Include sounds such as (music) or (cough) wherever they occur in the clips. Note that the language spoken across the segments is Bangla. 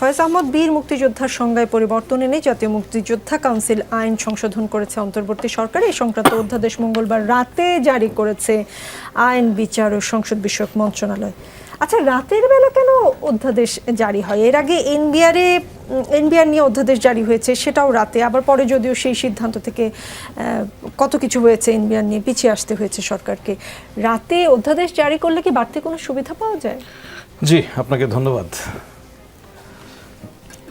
ফয়েজ আহমদ বীর মুক্তিযোদ্ধার সংজ্ঞায় পরিবর্তন এনে জাতীয় মুক্তিযোদ্ধা কাউন্সিল আইন সংশোধন করেছে অন্তর্বর্তী সরকার। এই সংক্রান্ত অধ্যাদেশ মঙ্গলবার রাতে জারি করেছে আইন, বিচার ও সংসদ বিষয়ক মন্ত্রণালয়। আচ্ছা রাতের বেলা কেন অধ্যাদেশ জারি হয়? এর আগে এনবিআরে এনবিআর নিয়ে অধ্যাদেশ জারি হয়েছে, সেটাও রাতে। আবার পরে যদিও সেই সিদ্ধান্ত থেকে কত কিছু হয়েছে এনবিআর নিয়ে পিছিয়ে আসতে হয়েছে সরকারকে। রাতে অধ্যাদেশ জারি করলে কি বাড়তি কোনো সুবিধা পাওয়া যায়? জি, আপনাকে ধন্যবাদ।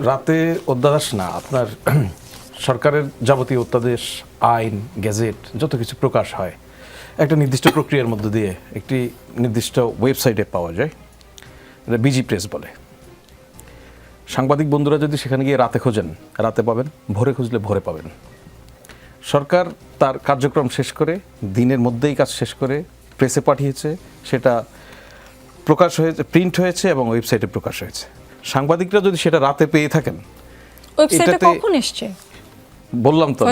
রাতে অধ্যাদেশ না, আপনার (clears throat) সরকারের যাবতীয় অধ্যাদেশ, আইন গেজেট যত কিছু প্রকাশ হয়, একটা নির্দিষ্ট প্রক্রিয়ার মধ্য দিয়ে একটি নির্দিষ্ট ওয়েবসাইটে পাওয়া যায়, এটা বিজি প্রেস বলে। সাংবাদিক বন্ধুরা যদি সেখানে গিয়ে রাতে খোঁজেন, রাতে পাবেন, ভোরে খুঁজলে ভোরে পাবেন। সরকার তার কার্যক্রম শেষ করে, দিনের মধ্যেই কাজ শেষ করে প্রেসে পাঠিয়েছে, সেটা প্রকাশ হয়েছে প্রিন্ট হয়েছে এবং ওয়েবসাইটে প্রকাশ হয়েছে। সাংবাদিকরা যদি সেটা রাতে পেয়ে থাকেন ওয়েবসাইটে কখন এসছে? বললাম তো।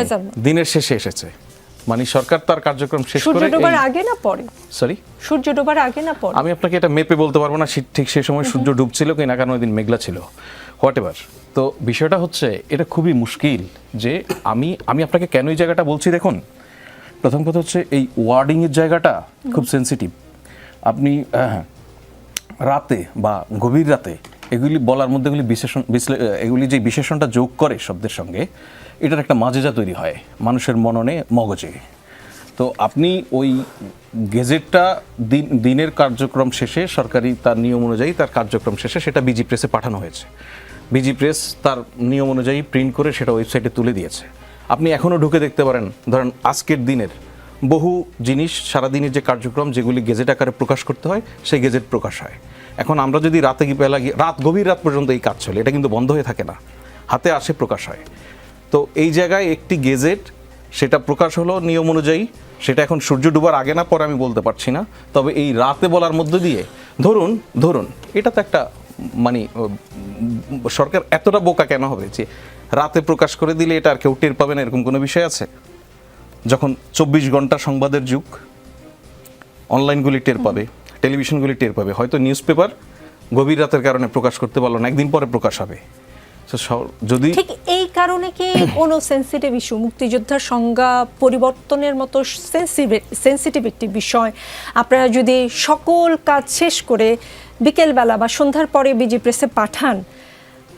দিনের শেষে এসেছে। মানে সরকার তার কার্যক্রম শেষ সূর্য করে ডোবার আগে না পরে? সরি সূর্য ডোবার আগে না পরে? আমি আপনাকে এটা মেপে বলতে পারব না ঠিক সেই সময় সূর্য ডুবছিল কিনা কারণ ওই দিন মেঘলা ছিল। হোয়াট এভার তো বিষয়টা হচ্ছে এটা খুবই মুশকিল যে আমি আমি আপনাকে কেন এই জায়গাটা বলছি দেখুন। প্রথম কথা হচ্ছে এই ওয়ার্ডিংয়ের জায়গাটা খুব সেন্সিটিভ আপনি রাতে বা গভীর রাতে এগুলি বলার মধ্যে এগুলি বিশেষণ এগুলি যে বিশেষণটা যোগ করে শব্দের সঙ্গে, এটার একটা মাজেজা তৈরি হয়, মানুষের মননে মগজে। তো আপনি ওই গেজেটটা দিন, দিনের কার্যক্রম শেষে, সরকারি তার নিয়ম অনুযায়ী তার কার্যক্রম শেষে সেটা বিজি প্রেসে পাঠানো হয়েছে। বিজি প্রেস তার নিয়ম অনুযায়ী প্রিন্ট করে সেটা ওয়েবসাইটে তুলে দিয়েছে। আপনি এখনও ঢুকে দেখতে পারেন, ধরেন আজকের দিনের বহু জিনিস, সারাদিনের যে কার্যক্রম যেগুলি গেজেট আকারে প্রকাশ করতে হয়, সেই গেজেট প্রকাশ হয়। এখন আমরা যদি রাতে গিয়ে বেলা রাত, গভীর রাত পর্যন্ত এই কাজ চলে, এটা কিন্তু বন্ধ হয়ে থাকে না। হাতে আসে প্রকাশ হয়। তো এই জায়গায় একটি গেজেট, সেটা প্রকাশ হলো নিয়ম অনুযায়ী, সেটা এখন সূর্য ডুবার আগে না, পরে আমি বলতে পারছি না। তবে এই রাতে বলার মধ্য দিয়ে, ধরুন ধরুন, এটা তো একটা মানে সরকার এতটা বোকা কেন হবে যে রাতে প্রকাশ করে দিলে এটা আর কেউ টের পাবে না, এরকম কোনো বিষয় আছে? যখন চব্বিশ ঘণ্টা সংবাদের যুগ অনলাইনগুলি টের পাবে। টেলিভিশনগুলি টের পাবে। হয়তো নিউজ পেপার গভীর রাতের কারণে প্রকাশ করতে পারল না, একদিন পরে প্রকাশ হবে। যদি ঠিক এই কারণে কি কোনো সেন্সিটিভ ইস্যু মুক্তিযোদ্ধার সংজ্ঞা পরিবর্তনের মতো সেন্সিটিভ একটি বিষয়, আপনারা যদি সকল কাজ শেষ করে বিকেলবেলা বা সন্ধ্যার পরে বিজি প্রেসে পাঠান,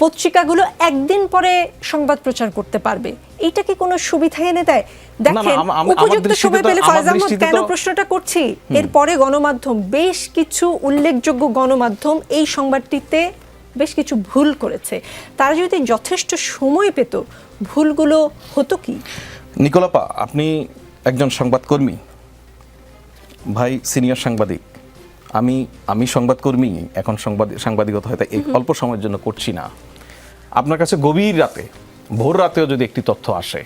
পত্রিকাগুলো একদিন পরে সংবাদ প্রচার করতে পারবে। এইটা কি কোনো সুবিধা এনে দেয়? দেখেন উপযুক্ত সময় পেলে ফয়জ আহমদ কেন প্রশ্নটা করছি? এরপরে গণমাধ্যম বেশ কিছু উল্লেখযোগ্য গণমাধ্যম এই সংবাদটিতে বেশ কিছু ভুল করেছে। তারা যদি যথেষ্ট সময় পেত ভুলগুলো হতো কি? নিকোলাপা আপনি একজন সংবাদকর্মী। ভাই সিনিয়র সাংবাদিক। আমি আমি সংবাদকর্মী এখন সংবাদ সাংবাদিকতা হয়তো অল্প সময়ের জন্য করছি না। আপনার কাছে গভীর রাতে ভোর রাতেও যদি একটি তথ্য আসে,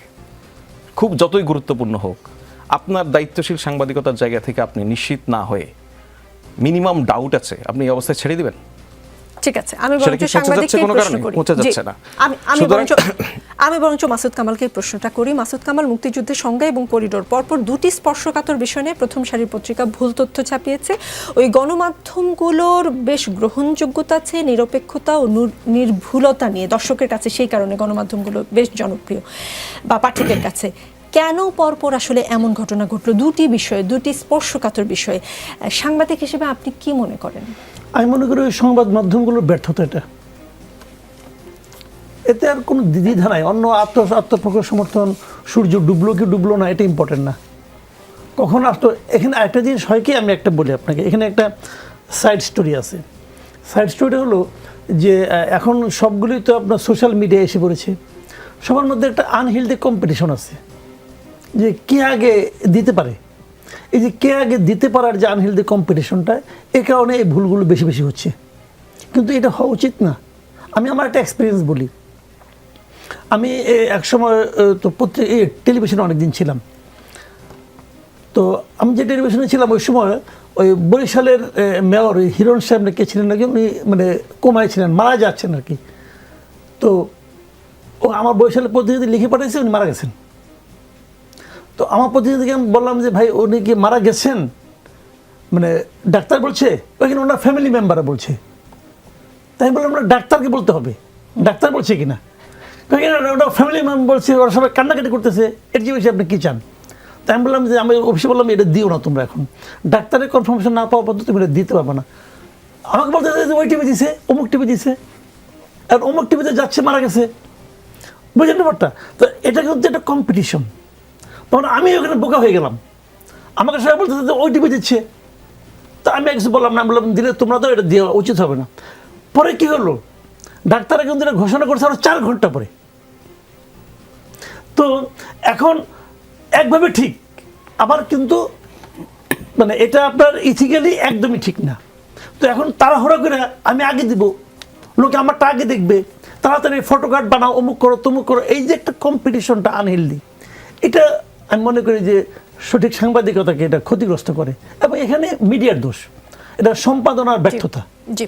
খুব যতই গুরুত্বপূর্ণ হোক, আপনার দায়িত্বশীল সাংবাদিকতার জায়গা থেকে আপনি নিশ্চিত না হয়ে মিনিমাম ডাউট আছে, আপনি এই অবস্থায় ছেড়ে দিবেন? ঠিক আছে আমি বরঞ্চ সাংবাদিককে প্রশ্ন করি। আমি আমি বরঞ্চ আমি বরঞ্চ মাসুদ কামালকে প্রশ্নটা করি। মাসুদ কামাল মুক্তিযুদ্ধের সংজ্ঞা এবং করিডোর। পরপর দুটি স্পর্শকাতর বিষয় নিয়ে প্রথম সারির পত্রিকা ভুল তথ্য ছাপিয়েছে। ওই গণমাধ্যমগুলোর বেশ গ্রহণযোগ্যতা আছে নিরপেক্ষতা ও নির্ভুলতা নিয়ে। দর্শকের কাছে সেই কারণে গণমাধ্যমগুলো বেশ জনপ্রিয় বা পাঠকের কাছে। কেন পরপর আসলে এমন ঘটনা ঘটলো? দুটি বিষয়ে দুটি স্পর্শকাতর বিষয়ে। সাংবাদিক হিসেবে আপনি কি মনে করেন? আমি মনে করি ওই সংবাদ মাধ্যমগুলোর ব্যর্থতা এটা। এতে আর কোনো দ্বিধা নাই। অন্য আত্ম, আত্মপ্রকাশ, সমর্থন, সূর্য ডুবলো কি ডুবলো না, এটা ইম্পর্টেন্ট না। কখন আসতো, এখানে একটা জিনিস হয় কি, আমি একটা বলি আপনাকে। এখানে একটা সাইড স্টোরি আছে। সাইড স্টোরি হলো যে এখন সবগুলোই তো আপনার সোশ্যাল মিডিয়ায় এসে পড়েছে। সবার মধ্যে একটা আনহেলদি কম্পিটিশন আছে। যে কে আগে দিতে পারে? এই যে কে আগে দিতে পারার যে আনহেলদি কম্পিটিশনটা এ কারণে এই ভুলগুলো বেশি বেশি হচ্ছে। কিন্তু এটা হওয়া উচিত না। আমি আমার একটা এক্সপিরিয়েন্স বলি। আমি একসময় তো প্রত্যেক টেলিভিশনে অনেকদিন ছিলাম। তো আমি যে টেলিভিশনে ছিলাম, ওই সময় ওই বরিশালের মেয়র ওই হিরণ সাহেব না কে ছিলেন নাকি, উনি মানে কোমায় ছিলেন, মারা যাচ্ছেন আর কি। তো ও আমার বরিশালের প্রতিনিধি লিখে পাঠিয়েছে, উনি মারা গেছেন। তো আমার প্রতিনিধিকে আমি বললাম যে, ভাই, উনি কি মারা গেছেন? মানে ডাক্তার বলছে, ওইখানে ওনার ফ্যামিলি মেম্বাররা বলছে। তাই বললাম না ডাক্তারকে বলতে হবে। ডাক্তার বলছে কই কিনা ওটা ফ্যামিলি মেম্বার বলছে, ওরা সবাই কান্নাকাটি করতেছে। এর যে বেশি আপনি কী চান? তাই আমি বললাম যে, আমি অফিসে বললাম, এটা দিও না তোমরা এখন। ডাক্তারের কনফার্মেশন না পাওয়া পর্যন্ত তুমি এটা দিতে পারবে না। আমাকে বলতে যে, ওই টিভি দিছে, অমুক টিভি দিছে। আর অমুক টিভিতে যাচ্ছে, মারা গেছে। বুঝলেন ব্যাপারটা? তো এটা কিন্তু একটা কম্পিটিশন তখন আমি ওখানে বোকা হয়ে গেলাম। আমাকে সবাই বলতে ওই টিভি দিচ্ছে। তা আমি কিছু বললাম না বললাম, দিলে তোমরা তো এটা দেওয়া উচিত হবে না। পরে কি হলো? ডাক্তাররা কিন্তু এটা ঘোষণা করছে আরও চার ঘণ্টা পরে। তো এখন একভাবে ঠিক, আবার কিন্তু মানে এটা আপনার ইথিক্যালি একদমই ঠিক না। তো এখন তাড়াহুড়া করে আমি আগে দিব, লোকে আমারটা আগে দেখবে, তাড়াতাড়ি ফটো কার্ড বানাও, অমুক করো, তমুক করো, এই যে একটা কম্পিটিশনটা আনহেলদি এটা আমি মনে করি যে সঠিক সাংবাদিকতাকে এটা ক্ষতিগ্রস্ত করে। এবং এখানে মিডিয়ার দোষ। এটা সম্পাদনার ব্যর্থতা। জি।